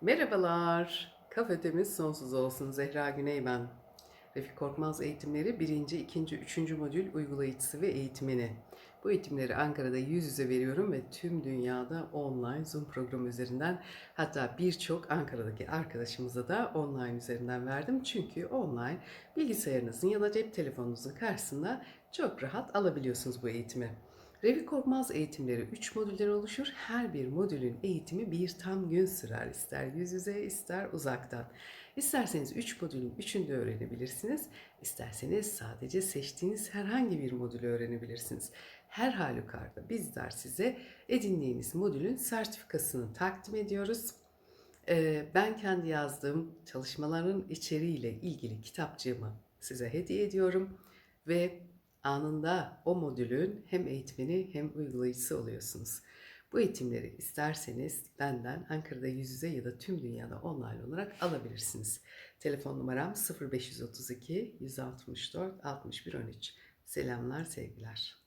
Merhabalar. Kafetemiz sonsuz olsun. Zehra Güney ben. Refik Korkmaz eğitimleri 1. 2. 3. modül uygulayıcısı ve eğitimini. Bu eğitimleri Ankara'da yüz yüze veriyorum ve tüm dünyada online Zoom programı üzerinden hatta birçok Ankara'daki arkadaşımıza da online üzerinden verdim. Çünkü online bilgisayarınızın ya da cep telefonunuzun karşısında çok rahat alabiliyorsunuz bu eğitimi. Revi Korkmaz eğitimleri 3 modülden oluşur. Her bir modülün eğitimi bir tam gün sürer. İster yüz yüze ister uzaktan. İsterseniz 3 modülün 3'ünü de öğrenebilirsiniz. İsterseniz sadece seçtiğiniz herhangi bir modülü öğrenebilirsiniz. Her halükarda bizler size edindiğiniz modülün sertifikasını takdim ediyoruz. Ee, Ben kendi yazdığım çalışmaların içeriğiyle ilgili kitapçığımı size hediye ediyorum ve anında o modülün hem eğitmeni hem uygulayıcısı oluyorsunuz. Bu eğitimleri isterseniz benden Ankara'da yüz yüze ya da tüm dünyada online olarak alabilirsiniz. Telefon numaram 0532 164 61 13. Selamlar, sevgiler.